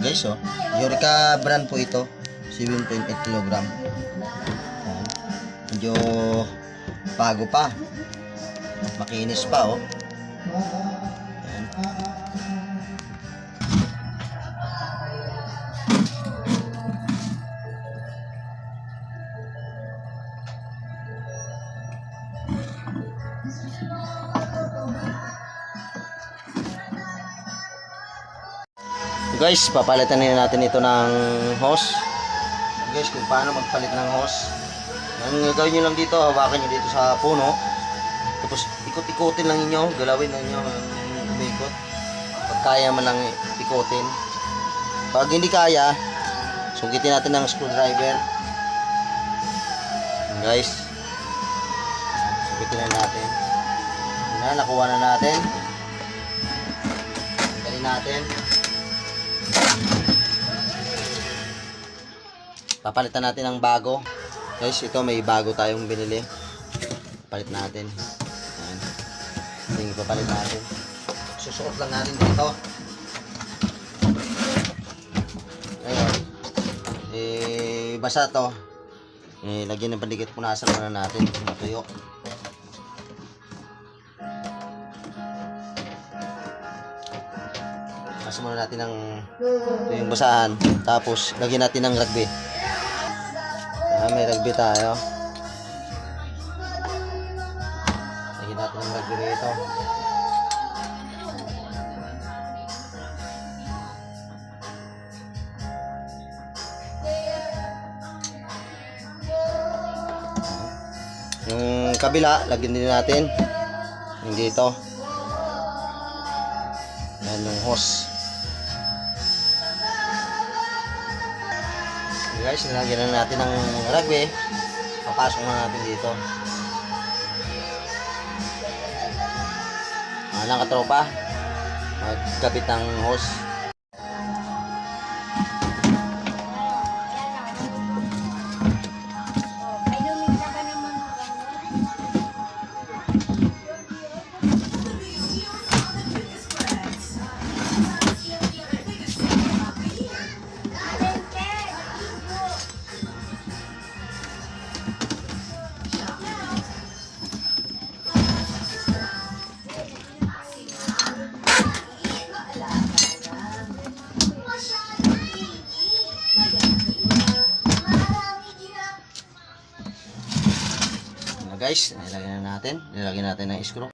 Guys, oh. Eureka brand po ito. 7.8 kg. Ayan. Medyo bago pa. Makinis pa, oh. Guys, papalitan na natin ito ng hose. Guys, kung paano magpalit ng hose. Ang gagawin nyo lang dito, hawakan nyo dito sa puno. Tapos ikot-ikotin lang ninyo, galawin lang nyo ang umikot. Pag kaya man lang ikotin. Pag hindi kaya, sugitin natin ng screwdriver. Guys. Sugitin na natin. Na, nakuha na natin. Tanggalin natin. Papalitan natin ng bago. Guys, ito may bago tayong binili. Palit natin. Ayan. Ito yung natin. Susuot lang natin dito. Ngayon, eh, basa to. Eh, lagyan ng pandikit punasan muna natin. Matuyo. Pasok muna natin ng yung basahan. Tapos, lagyan natin ng rugby. Ah, may rugby tayo. Lagyan natin ng rugby rito. Yung kabila, lagyan din natin. Yung dito. Yan yung hose. Guys, nilagyan na natin ng rugby. Papasok na natin dito. Ah, lang katropa. Magkabit ng hose. Ay, lumita ka naman guys, nilagyan na natin. Nilagyan natin ng screw.